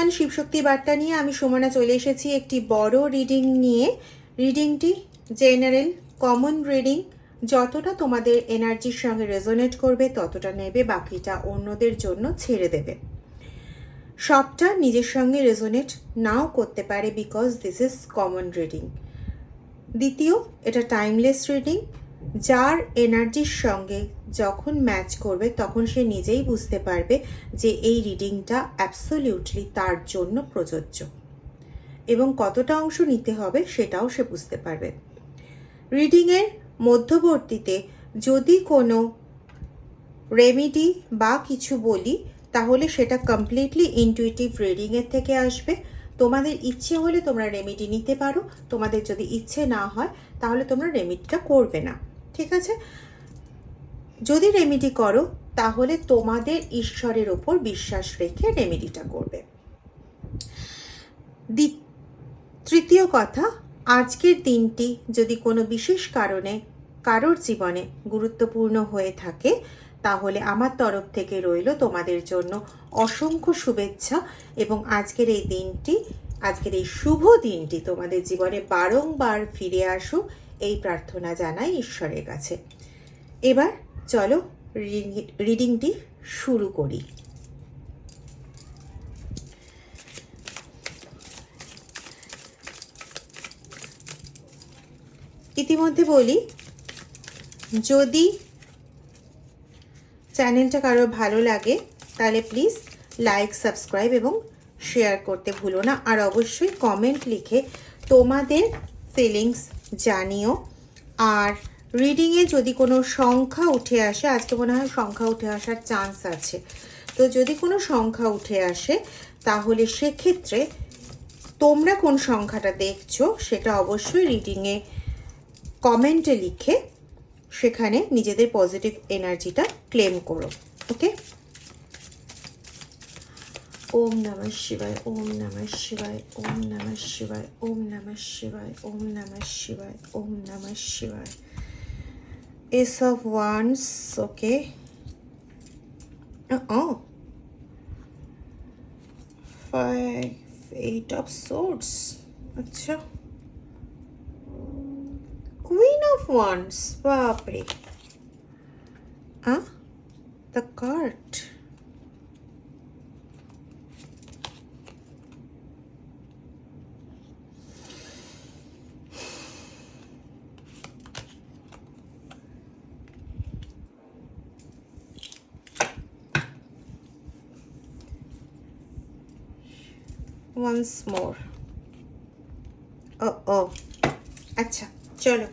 One Shivshakti বার্তা নিয়ে আমি সুমনা চলে এসেছি একটি বড় রিডিং নিয়ে। রিডিংটি জেনারেল কমন রিডিং যতটা তোমাদের এনার্জির সঙ্গে রেজোনেট করবে, ততটা নেবে, বাকিটা অন্যদের জন্য ছেড়ে দেবে। সবটা নিজের সঙ্গে রেজোনেট নাও করতে পারে because this is common reading দ্বিতীয়, এটা টাইমলেস রিডিং যার এনার্জির সঙ্গে যখন ম্যাচ করবে, তখন সে নিজেই বুঝতে পারবে যে এই রিডিংটা অ্যাবসোলিউটলি তার জন্য প্রযোজ্য। এবং কতটা অংশ নিতে হবে সেটাও সে বুঝতে পারবে। রিডিংয়ের মধ্যবর্তীতে যদি কোনো রেমিডি বা কিছু বলি, তাহলে সেটা কমপ্লিটলি ইনটুইটিভ রিডিংয়ের থেকে আসবে। তোমাদের ইচ্ছে হলে তোমরা রেমিডি নিতে পারো, তোমাদের যদি ইচ্ছে না হয়, তাহলে তোমরা রেমিডিটা করবে না। ঠিক আছে? যদি রেমিডি করো, তাহলে তোমাদের ঈশ্বরের ওপর বিশ্বাস রেখে রেমিডিটা করবে। তৃতীয় কথা, আজকের দিনটি যদি কোনো বিশেষ কারণে কারোর জীবনে গুরুত্বপূর্ণ হয়ে থাকে, তাহলে আমার তরফ থেকে রইল তোমাদের জন্য অসংখ্য শুভেচ্ছা এবং আজকের এই দিনটি, আজকের এই শুভ দিনটি তোমাদের জীবনে বারংবার ফিরে আসুক। এই প্রার্থনা জানাই ঈশ্বরের কাছে। এবার চলো রিডিংটি শুরু করি। ইতিমধ্যে বলি, যদি চ্যানেলটা কারোর ভালো লাগে, তাহলে প্লিজ লাইক, সাবস্ক্রাইব এবং শেয়ার করতে ভুলো না। আর অবশ্যই কমেন্ট লিখে তোমাদের ফিলিংস জানিও। আর রিডিংয়ে যদি কোনো সংখ্যা উঠে আসে, আজকে মনে হয় সংখ্যা উঠে আসার চান্স আছে। তো যদি কোনো সংখ্যা উঠে আসে, তাহলে সেক্ষেত্রে তোমরা কোন সংখ্যাটা দেখছ, সেটা অবশ্যই রিডিংয়ে কমেন্টে লিখে সেখানে নিজেদের পজিটিভ এনার্জিটা ক্লেম করো। ওকে ওম নমঃ শিবায় ওম নমঃ শিবায় ওম নমঃ শিবায় ওম নমঃ শিবায় ওম নমঃ শিবায় ওম নমঃ শিবায় এস অফ ওয়ান্স ওকে ও ফাইভ এইট অফ সোর্স আচ্ছা Queen of Wands, বাপরে Ah, the Once more. Oh, oh. আচ্ছা চলো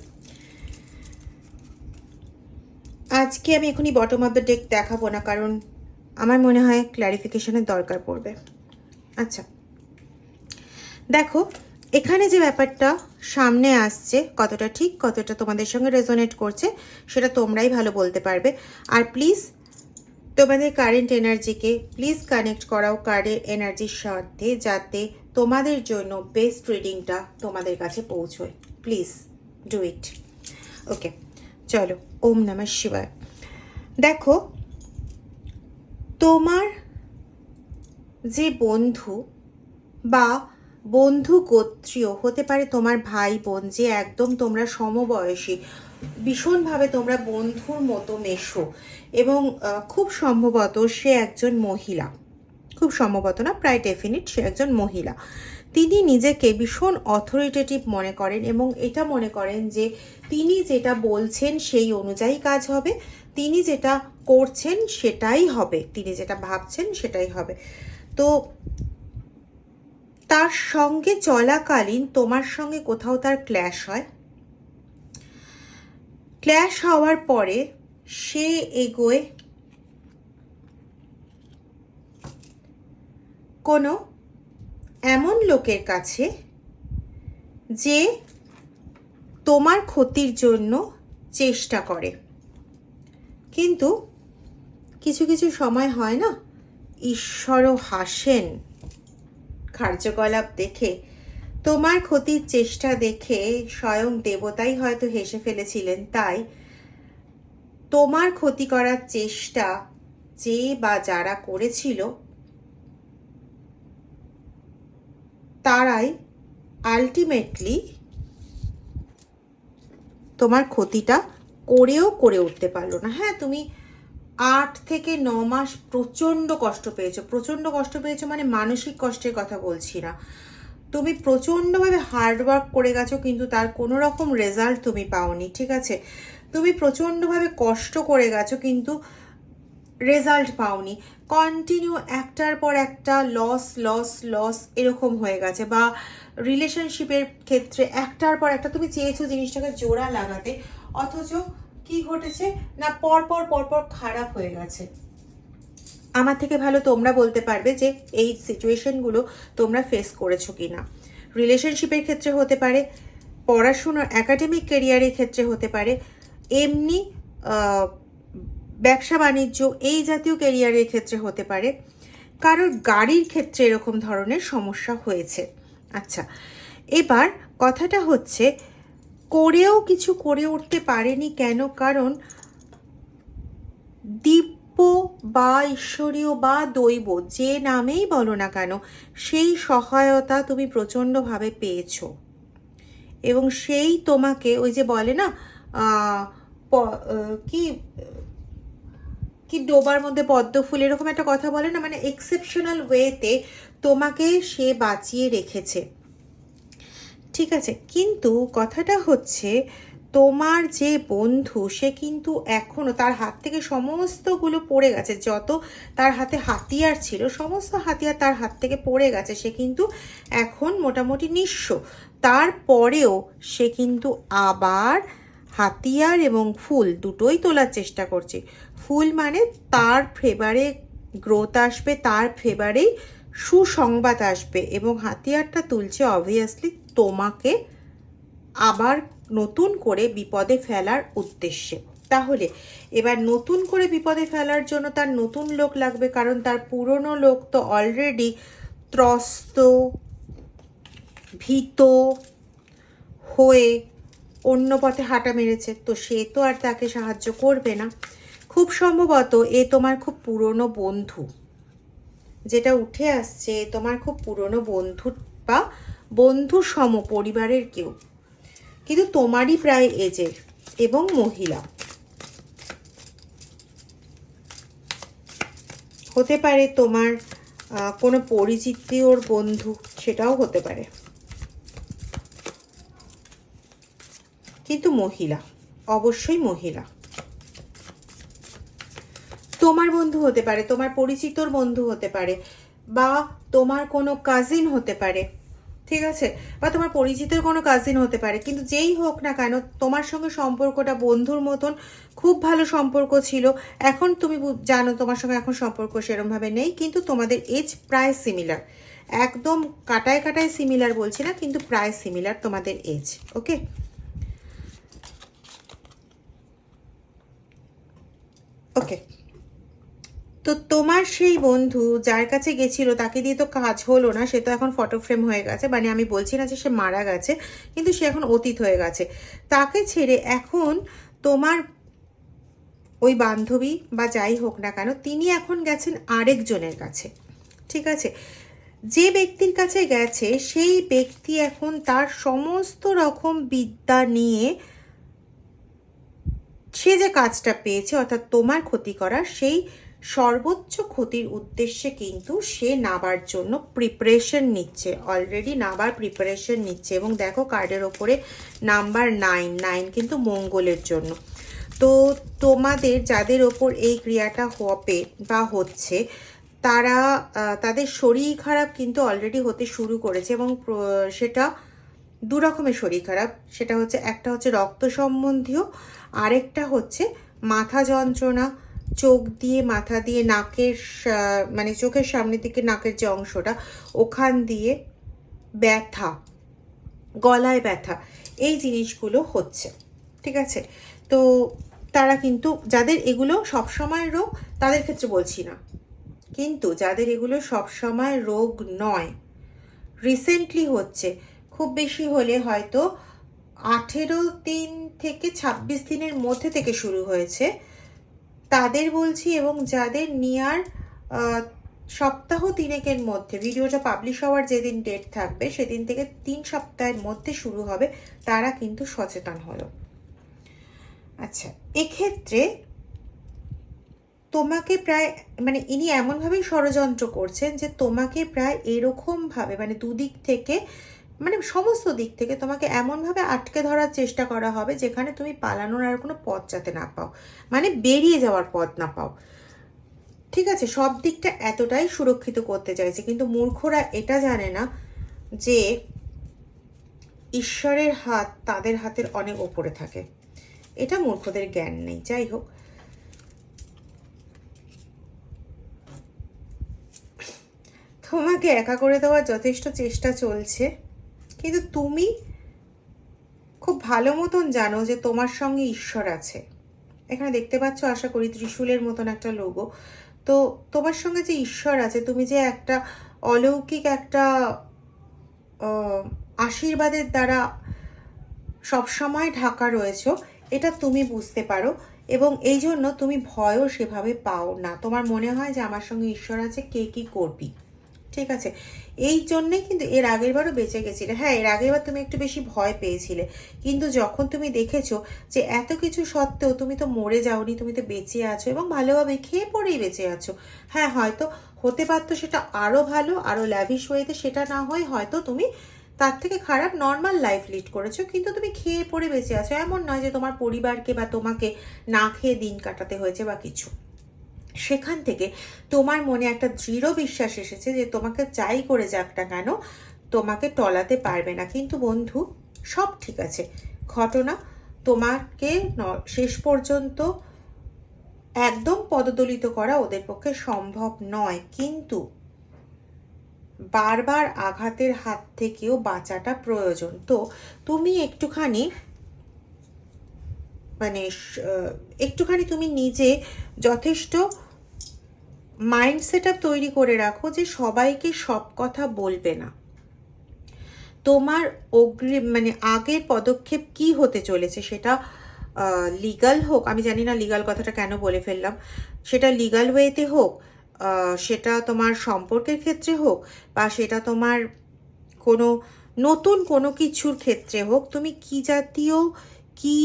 আজকে আমি এখনই বটম অফ দ্য ডেক দেখাবো না কারণ আমার মনে হয় ক্ল্যারিফিকেশনের দরকার পড়বে আচ্ছা দেখো এখানে যে ব্যাপারটা সামনে আসছে কতটা ঠিক কতটা তোমাদের সঙ্গে রেজোনেট করছে সেটা তোমরাই ভালো বলতে পারবে আর প্লিজ তোমাদের কারেন্ট এনার্জিকে প্লিজ কানেক্ট করাও কার্ডের এনার্জির স্বার্থে যাতে তোমাদের জন্য বেস্ট রিডিংটা তোমাদের কাছে পৌঁছয়। প্লিজ ডু ইট ওকে চলো, ওম নমঃ শিবায়। দেখো, তোমার যে বন্ধু বা বন্ধু গোত্রীয় হতে পারে তোমার ভাই বোন যে একদম তোমরা সমবয়সী ভীষণভাবে তোমরা বন্ধুর মতো মেশো এবং খুব সম্ভবত সে একজন মহিলা। খুব সম্ভবত না, প্রায় ডেফিনিট সে একজন মহিলা। তিনি নিজেকে ভীষণ অথরিটেটিভ মনে করেন এবং এটা মনে করেন যে তিনি যেটা বলছেন সেই অনুযায়ী কাজ হবে, তিনি যেটা করছেন সেটাই হবে, তিনি যেটা ভাবছেন সেটাই হবে। তো তার সঙ্গে চলাকালীন তোমার সঙ্গে কোথাও তার ক্ল্যাশ হয়? ক্ল্যাশ হওয়ার পরে সে এগোয় কোনো এমন লোকের কাছে যে তোমার ক্ষতির জন্য চেষ্টা করে। কিন্তু কিছু কিছু সময় হয় না, ঈশ্বরও হাসেন। কার্যকলাপ দেখে তোমার ক্ষতির চেষ্টা দেখে স্বয়ং দেবতাই হয়তো হেসে ফেলেছিলেন, তাই তোমার ক্ষতি করার চেষ্টা যে বা যারা করেছিল, তারাই আলটিমেটলি তোমার ক্ষতিটা করেও করে উঠতে পারল না। হ্যাঁ তুমি আট থেকে ন মাস প্রচণ্ড কষ্ট পেয়েছ। প্রচণ্ড কষ্ট পেয়েছ মানে মানসিক কষ্টের কথা বলছি না। তুমি প্রচণ্ডভাবে হার্ডওয়ার্ক করে গেছো, কিন্তু তার কোনো রকম রেজাল্ট তুমি পাওনি, ঠিক আছে? তুমি প্রচণ্ডভাবে কষ্ট করে গেছো, কিন্তু রেজাল্ট পাওনি। কন্টিনিউ একটার পর একটা লস লস লস এরকম হয়ে গেছে, বা রিলেশনশিপের ক্ষেত্রে একটার পর একটা তুমি চেয়েছো জিনিসটাকে জোড়া লাগাতে, অথচ কি ঘটেছে? না, পরপর পরপর খারাপ হয়ে গেছে। আমার থেকে ভালো তোমরা বলতে পারবে যে এই সিচুয়েশনগুলো তোমরা ফেস করেছ কি না রিলেশনশিপের ক্ষেত্রে হতে পারে, পড়াশুনোর একাডেমিক কেরিয়ারের ক্ষেত্রে হতে পারে, এমনি ব্যবসা বাণিজ্য এই জাতীয় কেরিয়ারের ক্ষেত্রে হতে পারে। কারোর গাড়ির ক্ষেত্রে এরকম ধরনের সমস্যা হয়েছে। আচ্ছা এবার কথাটা হচ্ছে, করেও কিছু করে উঠতে পারেনি কেন? কারণ দিব্য বা ঈশ্বরীয় বা দৈব, যে নামেই বলো না কেন, সেই সহায়তা তুমি প্রচণ্ডভাবে পেয়েছ। এবং সেই তোমাকে ওই যে বলে না কি কি ডোবার মধ্যে পদ্ম ফুল, এরকম একটা কথা বলে না মানে এক্সেপশনাল ওয়েতে তোমাকে সে বাঁচিয়ে রেখেছে। ঠিক আছে, কিন্তু কথাটা হচ্ছে তোমার যে বন্ধু, সে কিন্তু এখনও তার হাত থেকে সমস্তগুলো পড়ে গেছে। যত তার হাতে হাতিয়ার ছিল, সমস্ত হাতিয়ার তার হাত থেকে পড়ে গেছে। সে কিন্তু এখন মোটামুটি নিঃস্ব। তারপরেও সে কিন্তু আবার হাতিয়ার এবং ফুল দুটোই তোলার চেষ্টা করছে। ফুল মানে তার ফেভারে গ্রোথ আসবে, তার ফেভারেই সুসংবাদ আসবে এবং হাতিয়ারটা তুলছে অবভিয়াসলি তোমাকে আবার নতুন করে বিপদে ফেলার উদ্দেশ্যে। তাহলে, এবার নতুন করে বিপদে ফেলার জন্য তার নতুন লোক লাগবে, কারণ তার পুরনো লোক তো অলরেডি ত্রস্ত, ভীত হয়ে অন্য পথে হাঁটা মেরেছে। তো সে তো আর তাকে সাহায্য করবে না। খুব সম্ভবত এ তোমার খুব পুরনো বন্ধু। যেটা উঠে আসছে তোমার খুব পুরনো বন্ধু বা বন্ধু সম পরিবারের কেউ। কিন্তু তোমারই প্রায় এজের এবং মহিলা। হতে পারে তোমার কোনো পরিচিতি ওর বন্ধু, সেটাও হতে পারে। কিন্তু মহিলা, অবশ্যই মহিলা। তোমার বন্ধু হতে পারে, তোমার পরিচিতর বন্ধু হতে পারে, বা তোমার কোনো কাজিন হতে পারে ঠিক আছে? বা তোমার পরিচিতের কোনো কাজিন হতে পারে। কিন্তু যেই হোক না কেন, তোমার সঙ্গে সম্পর্কটা বন্ধুর মতন খুব ভালো সম্পর্ক ছিল। এখন তুমি জানো তোমার সঙ্গে এখন সম্পর্ক সেরমভাবে নেই, কিন্তু তোমাদের এজ প্রায় সিমিলার একদম কাটায় কাটায় সিমিলার বলছি না, কিন্তু প্রায় সিমিলার তোমাদের এজ ওকে ওকে তো তোমার সেই বন্ধু যার কাছে গেছিল, তাকে দিয়ে তো কাজ হলো না, সে তো এখন ফটো ফ্রেম হয়ে গেছে। মানে আমি বলছি না যে সে মারা গেছে, কিন্তু সে এখন অতীত হয়ে গেছে। তাকে ছেড়ে এখন তোমার ওই বান্ধবী বা যাই হোক না কেন, তিনি এখন গেছেন আরেকজনের কাছে। ঠিক আছে? যে ব্যক্তির কাছে গেছে, সেই ব্যক্তি এখন তার সমস্ত রকম বিদ্যা নিয়ে সে যে কাজটা পেয়েছে, অর্থাৎ তোমার ক্ষতি করা সেই সর্বোচ্চ ক্ষতির উদ্দেশ্যে কিন্তু সে নাবার জন্য প্রিপারেশন নিচ্ছে। অলরেডি নাবার প্রিপারেশন নিচ্ছে এবং দেখো কার্ডের ওপরে নাম্বার নাইন নাইন কিন্তু মঙ্গলের জন্য। তো তোমাদের যাদের ওপর এই ক্রিয়াটা হবে বা হচ্ছে, তারা তাদের শরীর খারাপ কিন্তু অলরেডি হতে শুরু করেছে এবং সেটা দু রকমের শরীর খারাপ। সেটা হচ্ছে, একটা হচ্ছে রক্ত সম্বন্ধীয়, আরেকটা হচ্ছে মাথা যন্ত্রণা। চোখ দিয়ে, মাথা দিয়ে, নাকের মানে চোখের সামনের দিকে, নাকের যে অংশটা, ওখান দিয়ে ব্যথা, গলায় ব্যথা, এই জিনিসগুলো হচ্ছে, ঠিক আছে? তো তারা কিন্তু, যাদের এগুলো সবসময় রোগ তাদের ক্ষেত্রে বলছি না। কিন্তু যাদের এগুলো সবসময় রোগ নয় রিসেন্টলি হচ্ছে, খুব বেশি হলে হয়তো আঠেরো দিন থেকে ছাব্বিশ দিনের মধ্যে থেকে শুরু হয়েছে তাদের বলছি এবং যাদের নিয়ার সপ্তাহ তিনেকের মধ্যে, ভিডিওটা পাবলিশ হওয়ার যেদিন ডেট থাকবে, সেদিন থেকে তিন সপ্তাহের মধ্যে শুরু হবে, তারা কিন্তু সচেতন হলো। আচ্ছা এক্ষেত্রে তোমাকে প্রায় মানে ইনি এমনভাবেই ষড়যন্ত্র করছেন যে তোমাকে প্রায় এরকমভাবে মানে দুদিক থেকে মানে সমস্ত দিক থেকে তোমাকে এমনভাবে আটকে ধরার চেষ্টা করা হবে যেখানে তুমি পালানোর আর কোনো পথ যাতে না পাও। মানে বেরিয়ে যাওয়ার পথ না পাও। ঠিক আছে, সব দিকটা এতটাই সুরক্ষিত করতে চাইছে, কিন্তু মূর্খরা এটা জানে না যে ঈশ্বরের হাত তাদের হাতের অনেক ওপরে থাকে। এটা মূর্খদের জ্ঞান নেই, যাই হোক। তোমাকে একা করে দেওয়ার যথেষ্ট চেষ্টা চলছে। কিন্তু তুমি খুব ভালো মতন জানো যে তোমার সঙ্গে ঈশ্বর আছে। এখানে দেখতে পাচ্ছ, আশা করি ত্রিশূলের মতন একটা লোগো তো তোমার সঙ্গে যে ঈশ্বর আছে, তুমি যে একটা অলৌকিক একটা আশীর্বাদের দ্বারা সবসময় ঢাকা রয়েছো, এটা তুমি বুঝতে পারো এবং এই জন্য তুমি ভয়ও সেভাবে পাও না। তোমার মনে হয় যে আমার সঙ্গে ঈশ্বর আছে, কে কী করবি? ঠিক আছে? এই জন্যই কিন্তু এর আগের বারও বেঁচে গেছিলে। হ্যাঁ এর আগের বার তুমি একটু বেশি ভয় পেয়েছিলে। কিন্তু যখন তুমি দেখেছ যে এত কিছু সত্ত্বেও তুমি তো মরে যাওনি, তুমি তো বেঁচে আছো এবং ভালোভাবে খেয়ে পরেই বেঁচে আছো। হ্যাঁ হয়তো হতে পারতো সেটা আরও ভালো, আরও ল্যাভিশ ওয়েতে সেটা না হয়, হয়তো তুমি তার থেকে খারাপ নর্মাল লাইফ লিড করেছ, কিন্তু তুমি খেয়ে পড়ে বেঁচে আছো। এমন নয় যে তোমার পরিবারকে বা তোমাকে না খেয়ে দিন কাটাতে হয়েছে বা কিছু। সেখান থেকে তোমার মনে একটা দৃঢ় বিশ্বাস এসেছে যে তোমাকে যাই করে যাক না কেন, তোমাকে টলাতে পারবে না। কিন্তু বন্ধু, সব ঠিক আছে। ঘটনা তোমাকে শেষ পর্যন্ত একদম পদদলিত করা ওদের পক্ষে সম্ভব নয়। কিন্তু বারবার আঘাতের হাত থেকেও বাঁচাটা প্রয়োজন। তো তুমি একটুখানি মানে একটুখানি তুমি নিজে যথেষ্ট মাইন্ড সেট তৈরি করে রাখো যে সবাইকে সব কথা বলবে না। তোমার অগ্রিম মানে আগের পদক্ষেপ কি হতে চলেছে সেটা লিগাল হোক, আমি জানি না লিগাল কথাটা কেন বলে ফেললাম, সেটা লিগাল ওয়েতে হোক সেটা তোমার সম্পর্কের ক্ষেত্রে হোক বা সেটা তোমার কোনো নতুন কোনো কিছুর ক্ষেত্রে হোক, তুমি কি জাতীয়, কি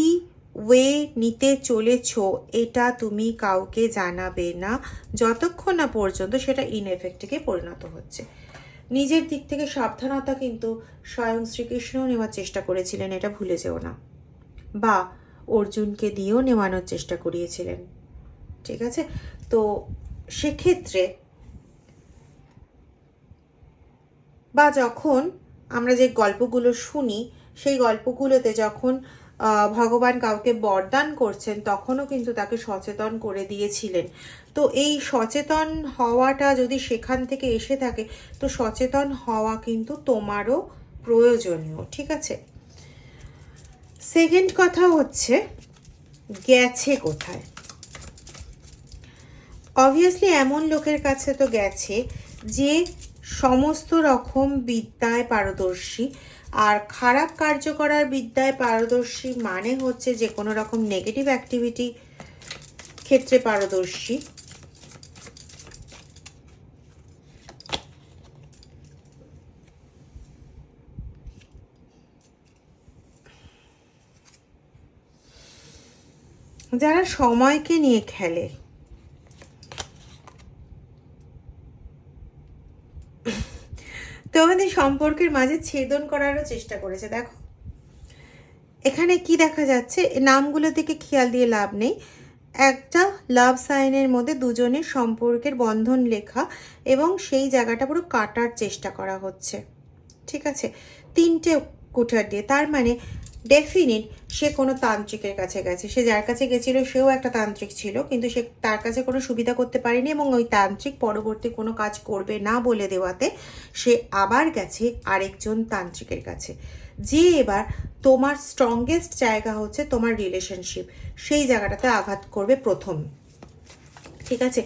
ওয়ে নিতে চলেছো, এটা তুমি কাউকে জানাবে না। যতক্ষণ না পর্যন্ত সেটা ইনএফেক্টিকে পরিণত হচ্ছে। নিজের দিক থেকে সাবধানতা কিন্তু স্বয়ং শ্রীকৃষ্ণও নেওয়ার চেষ্টা করেছিলেন, এটা ভুলে যেও না। বা অর্জুনকে দিয়েও নেওয়ানোর চেষ্টা করিয়েছিলেন। ঠিক আছে? তো সেক্ষেত্রে বা যখন আমরা যে গল্পগুলো শুনি, সেই গল্পগুলোতে যখন ভগবান কাউকে বরদান করছেন, তখনও কিন্তু তাকে সচেতন করে দিয়েছিলেন। তো এই সচেতন হওয়াটা যদি সেখান থেকে এসে থাকে, তো সচেতন হওয়া কিন্তু তোমারও প্রয়োজনীয়, ঠিক আছে? সেকেন্ড কথা হচ্ছে, গেছে কোথায়? অবভিয়াসলি এমন লোকের কাছে তো গেছে যে সমস্ত রকম বিদ্যায় পারদর্শী আর খারাপ কার্য করার বিদ্যায় পারদর্শী মানে হচ্ছে যে কোনো রকম নেগেটিভ অ্যাক্টিভিটি ক্ষেত্রে পারদর্শী। যারা সময়কে নিয়ে খেলে তোমাদের সম্পর্কের মাঝে ছেদন করারও চেষ্টা করেছে, দেখো। এখানে কি দেখা যাচ্ছে? নামগুলো থেকে খেয়াল দিয়ে লাভ নেই। একটা লাভ সাইনের মধ্যে দুজনের সম্পর্কের বন্ধন লেখা এবং সেই জায়গাটা পুরো কাটার চেষ্টা করা হচ্ছে। ঠিক আছে? তিনটে কুঠার দিয়ে। তার মানে ডেফিনিট সে কোনো তান্ত্রিকের কাছে গেছে। সে যার কাছে গেছিল, সেও একটা তান্ত্রিক ছিল, কিন্তু সে তার কাছে কোনো সুবিধা করতে পারেনি এবং ওই তান্ত্রিক পরবর্তী কোনো কাজ করবে না বলে দেওয়াতে সে আবার গেছে আরেকজন তান্ত্রিকের কাছে। যে এবার তোমার স্ট্রংগেস্ট জায়গা হচ্ছে তোমার রিলেশনশিপ সেই জায়গাটাতে আঘাত করবে প্রথম। ঠিক আছে?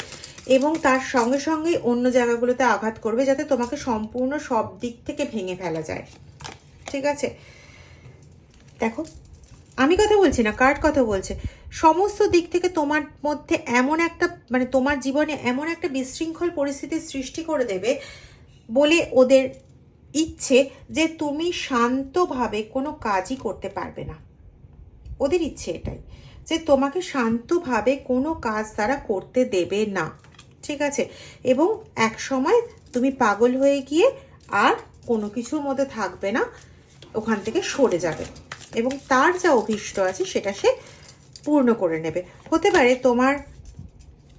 এবং তার সঙ্গে সঙ্গে অন্য জায়গাগুলোতে আঘাত করবে যাতে তোমাকে সম্পূর্ণ সব দিক থেকে ভেঙে ফেলা যায়। ঠিক আছে? দেখো, আমি কথা বলছি না, কার্ড কথা বলছে। সমস্ত দিক থেকে তোমার মধ্যে এমন একটা মানে তোমার জীবনে এমন একটা বিশৃঙ্খল পরিস্থিতির সৃষ্টি করে দেবে বলে ওদের ইচ্ছে যে তুমি শান্তভাবে কোনো কাজই করতে পারবে না। ওদের ইচ্ছে এটাই, যে তোমাকে শান্তভাবে কোনো কাজ তারা করতে দেবে না। ঠিক আছে? এবং এক সময় তুমি পাগল হয়ে গিয়ে আর কোনো কিছুর মধ্যে থাকবে না, ওখান থেকে সরে যাবে। এবং তার যা অভিষ্ট আছে সেটা সে পূর্ণ করে নেবে। হতে পারে তোমার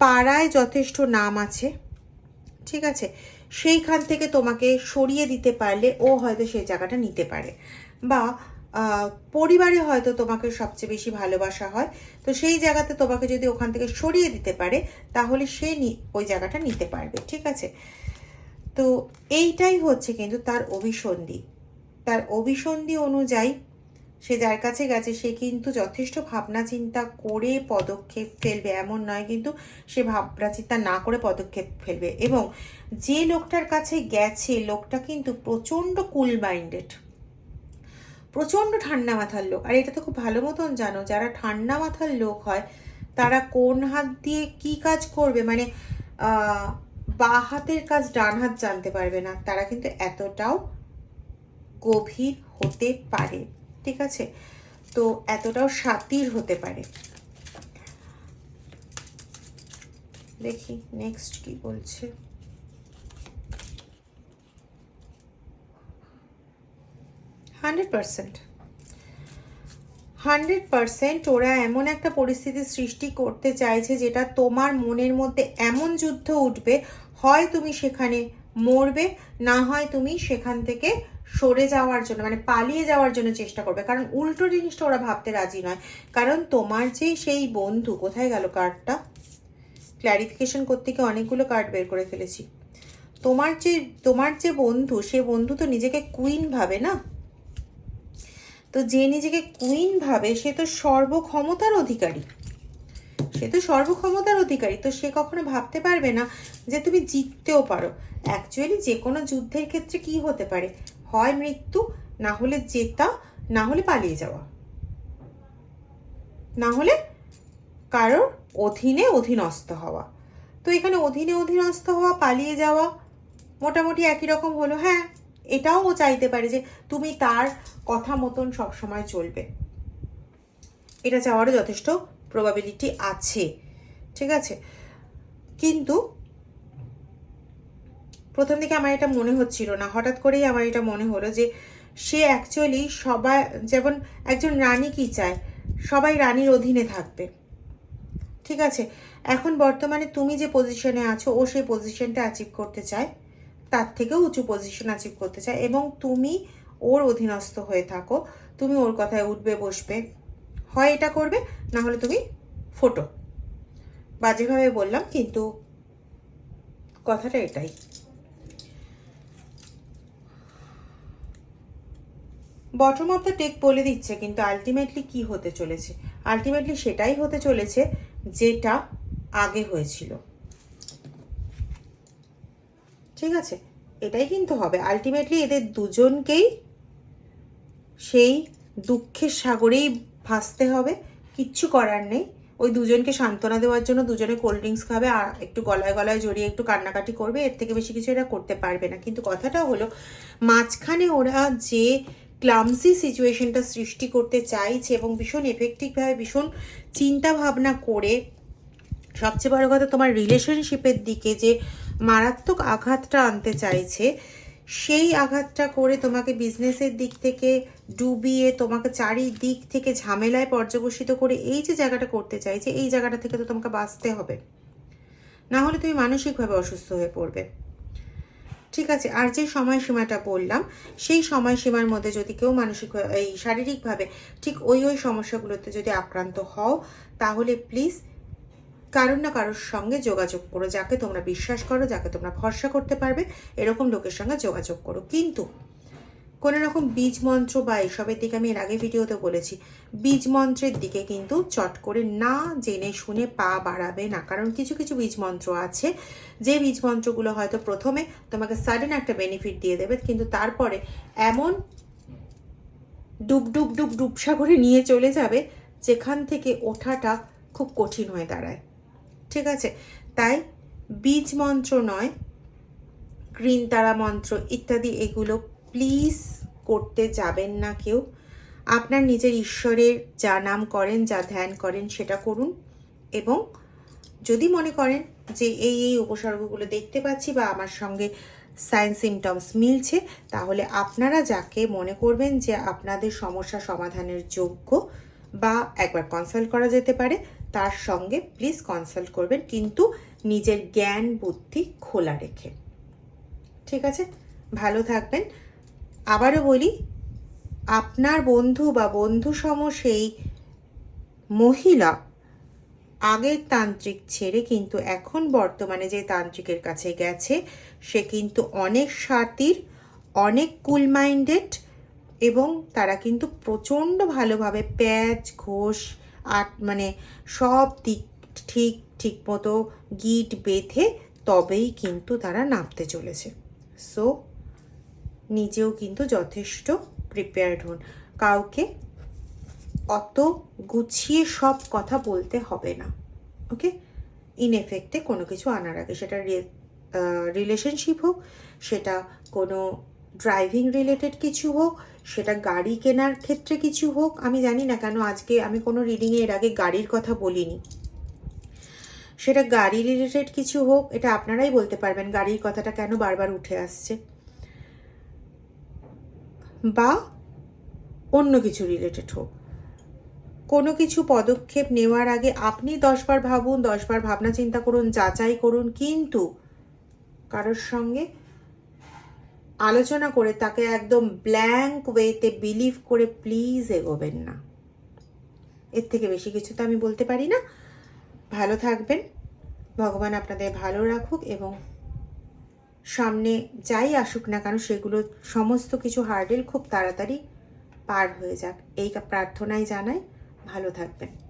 পাড়ায় যথেষ্ট নাম আছে, ঠিক আছে? সেইখান থেকে তোমাকে সরিয়ে দিতে পারলে ও হয়তো সেই জায়গাটা নিতে পারে। বা পরিবারে হয়তো তোমাকে সবচেয়ে বেশি ভালোবাসা হয়, তো সেই জায়গাতে তোমাকে যদি ওখান থেকে সরিয়ে দিতে পারে, তাহলে সে ওই জায়গাটা নিতে পারবে, ঠিক আছে? তো এইটাই হচ্ছে কিন্তু তার অভিসন্ধি। তার অভিসন্ধি অনুযায়ী সে যার কাছে গেছে, সে কিন্তু যথেষ্ট ভাবনা চিন্তা করে পদক্ষেপ ফেলবে। এমন নয় কিন্তু সে ভাবনা চিন্তা না করে পদক্ষেপ ফেলবে। এবং যে লোকটার কাছে গেছে, লোকটা কিন্তু প্রচণ্ড কুল মাইন্ডেড প্রচণ্ড ঠান্ডা মাথার লোক। আর এটা তো খুব ভালো মতন জানো, যারা ঠান্ডা মাথার লোক হয়, তারা কোন হাত দিয়ে কি কাজ করবে? মানে বা হাতের কাজ ডান হাত জানতে পারবে না। তারা কিন্তু এতটাও গভীর হতে পারে। ঠিক আছে? তো এতটাও সাতির হতে পারে। দেখি নেক্সট কি বলছে। Hundred percent. হান্ড্রেড পার্সেন্ট ওরা এমন একটা পরিস্থিতির সৃষ্টি করতে চাইছে যেটা তোমার মনের মধ্যে এমন যুদ্ধ উঠবে, হয় তুমি সেখানে মরবে, না হয় তুমি সেখান থেকে সরে যাওয়ার জন্য মানে পালিয়ে যাওয়ার জন্য চেষ্টা করবে। কারণ উল্টো জিনিসটা ওরা ভাবতে রাজি নয়। কারণ তোমার যে সেই বন্ধু, কোথায় গেল কার্ডটা ক্ল্যারিফিকেশন করতে গিয়ে অনেকগুলো কার্ড বের করে ফেলেছি। তোমার যে তোমার যে বন্ধু, সে বন্ধু তো নিজেকে কুইন ভাবে না? তো যে নিজেকে কুইন ভাবে, সে তো সর্বক্ষমতার অধিকারী। সে তো সর্বক্ষমতার অধিকারী। তো সে কখনো ভাবতে পারবে না যে তুমি জিততেও পারো। অ্যাকচুয়ালি যে কোনো যুদ্ধের ক্ষেত্রে কি হতে পারে? হয় মৃত্যু, না হলে জেতা, না হলে পালিয়ে যাওয়া। না হলে কারোর অধীনে অধীনস্থ হওয়া। তো এখানে অধীনে অধীনস্থ হওয়া, পালিয়ে যাওয়া মোটামুটি একই রকম হলো। হ্যাঁ এটাও ও চাইতে পারে যে তুমি তার কথা মতন সবসময় চলবে। এটা চাওয়ারও যথেষ্ট প্রবাবিলিটি আছে। ঠিক আছে? কিন্তু প্রথম দিকে আমার এটা মনে হচ্ছিল না। হঠাৎ করেই আমার এটা মনে হলো যে সে অ্যাকচুয়ালি সবাই, যেমন একজন রানী কি চায়, সবাই রানীর অধীনে থাকবে। ঠিক আছে? এখন বর্তমানে তুমি যে পজিশনে আছো, ও সেই পজিশনটা অ্যাচিভ করতে চায়, তার থেকেও উঁচু পজিশন অ্যাচিভ করতে চায় এবং তুমি ওর অধীনস্থ হয়ে থাকো। তুমি ওর কথায় উঠবে, বসবে। হয় এটা করবে, না হলে তুমি ফোটো। বাজেভাবে বললাম, কিন্তু কথাটা এটাই। বটম অফ দ্য টেক বলে দিচ্ছে, কিন্তু আলটিমেটলি কি হতে চলেছে? আলটিমেটলি সেটাই হতে চলেছে যেটা আগে হয়েছিল। ঠিক আছে? এটাই কিন্তু হবে। আলটিমেটলি এদের দুজনকেই সেই দুঃখের সাগরেই ভাসতে হবে। কিচ্ছু করার নেই। ওই দুজনকে সান্ত্বনা দেওয়ার জন্য দুজনে কোল্ড ড্রিঙ্কস খাবে, আর একটু গলায় গলায় জড়িয়ে একটু কান্নাকাটি করবে। এর থেকে বেশি কিছু এরা করতে পারবে না। কিন্তু কথাটা হলো, মাঝখানে ওরা যে ক্লামসি সিচুয়েশনটা সৃষ্টি করতে চাইছে এবং ভীষণ এফেক্টিভভাবে ভীষণ চিন্তা ভাবনা করে সবচেয়ে বড় কথা তোমার রিলেশনশিপের দিকে যে মারাত্মক আঘাতটা আনতে চাইছে, সেই আঘাতটা করে তোমাকে বিজনেসের দিক থেকে ডুবিয়ে, তোমাকে চারিদিক থেকে ঝামেলায় পর্যবসিত করে এই যে জায়গাটা করতে চাইছে, এই জায়গাটা থেকে তো তোমাকে বাঁচতে হবে। না হলে তুমি মানসিকভাবে অসুস্থ হয়ে পড়বে। ঠিক আছে, আর যে সময়সীমাটা বললাম, সেই সময়সীমার মধ্যে যদি কেউ মানসিক এই শারীরিকভাবে ঠিক ওই ওই সমস্যাগুলোতে যদি আক্রান্ত হও, তাহলে প্লিজ কারোর না কারোর সঙ্গে যোগাযোগ করো, যাকে তোমরা বিশ্বাস করো, যাকে তোমরা ভরসা করতে পারবে, এরকম লোকের সঙ্গে যোগাযোগ করো। কিন্তু কোনো রকম বীজ মন্ত্র বা এসবের দিকে আমি এর আগে ভিডিওতে বলেছি। বীজ মন্ত্রের দিকে কিন্তু চট করে না জেনে শুনে পা বাড়াবে না। কারণ কিছু কিছু বীজ মন্ত্র আছে। যে বীজ মন্ত্রগুলো হয়তো প্রথমে তোমাকে সাডেন একটা বেনিফিট দিয়ে দেবে, কিন্তু তারপরে এমন ডুব ডুব ডুব ডুব সাগরে নিয়ে চলে যাবে, যেখান থেকে ওঠাটা খুব কঠিন হয়ে দাঁড়ায়। ঠিক আছে? তাই বীজ মন্ত্র নয়, গ্রিন তারা মন্ত্র ইত্যাদি এগুলো প্লিজ করতে যাবেন না কেউ। আপনার নিজের ঈশ্বরের যা নাম করেন, যা ধ্যান করেন, সেটা করুন এবং যদি মনে করেন যে এই এই উপসর্গগুলো দেখতে পাচ্ছি বা আমার সঙ্গে সাইন সিমটমস মিলছে, তাহলে আপনারা যাকে মনে করবেন যে আপনাদের সমস্যা সমাধানের যোগ্য বা একবার কনসাল্ট করা যেতে পারে, তার সঙ্গে প্লিজ কনসাল্ট করবেন, কিন্তু নিজের জ্ঞান বুদ্ধি খোলা রেখে। ঠিক আছে? ভালো থাকবেন। আবারও বলি, আপনার বন্ধু বা বন্ধু সম সেই মহিলা আগের তান্ত্রিক ছেড়ে কিন্তু এখন বর্তমানে যে তান্ত্রিকের কাছে গেছে, সে কিন্তু অনেক সাতির, অনেক কুল মাইন্ডেড এবং তারা কিন্তু প্রচণ্ড ভালোভাবে প্যাচ, ঘোষ, আট মানে সব দিক ঠিক ঠিক মতো গিট বেঁধে তবেই কিন্তু তারা নামতে চলেছে। সো নিজেও কিন্তু যথেষ্ট প্রিপেয়ার্ড হন। কাউকে অত গুছিয়ে সব কথা বলতে হবে না ওকে ইন এফেক্টে কোনো কিছু আনার আগে, সেটা রিলেশনশিপ হোক, সেটা কোনো ড্রাইভিং রিলেটেড কিছু হোক, সেটা গাড়ি কেনার ক্ষেত্রে কিছু হোক, আমি জানি না কেন আজকে আমি কোনো রিডিংয়ে এর আগে গাড়ির কথা বলিনি। সেটা গাড়ি রিলেটেড কিছু হোক, এটা আপনারাই বলতে পারবেন গাড়ির কথাটা কেন বারবার উঠে আসছে। বা অন্য কিছু রিলেটেড হোক। কোনো কিছু পদক্ষেপ নেওয়ার আগে আপনি দশবার ভাবুন, দশবার ভাবনা চিন্তা করুন, যাচাই করুন, কিন্তু কারোর সঙ্গে আলোচনা করে তাকে একদম ব্ল্যাঙ্ক ওয়েতে বিলিভ করে প্লিজ এগোবেন না। এর থেকে বেশি কিছু তো আমি বলতে পারি না। ভালো থাকবেন। ভগবান আপনাদের ভালো রাখুক এবং সামনে যাই আসুক না কেন, সেগুলো সমস্ত কিছু হার্ডেল খুব তাড়াতাড়ি পার হয়ে যাক। এই প্রার্থনাই জানাই। ভালো থাকবেন।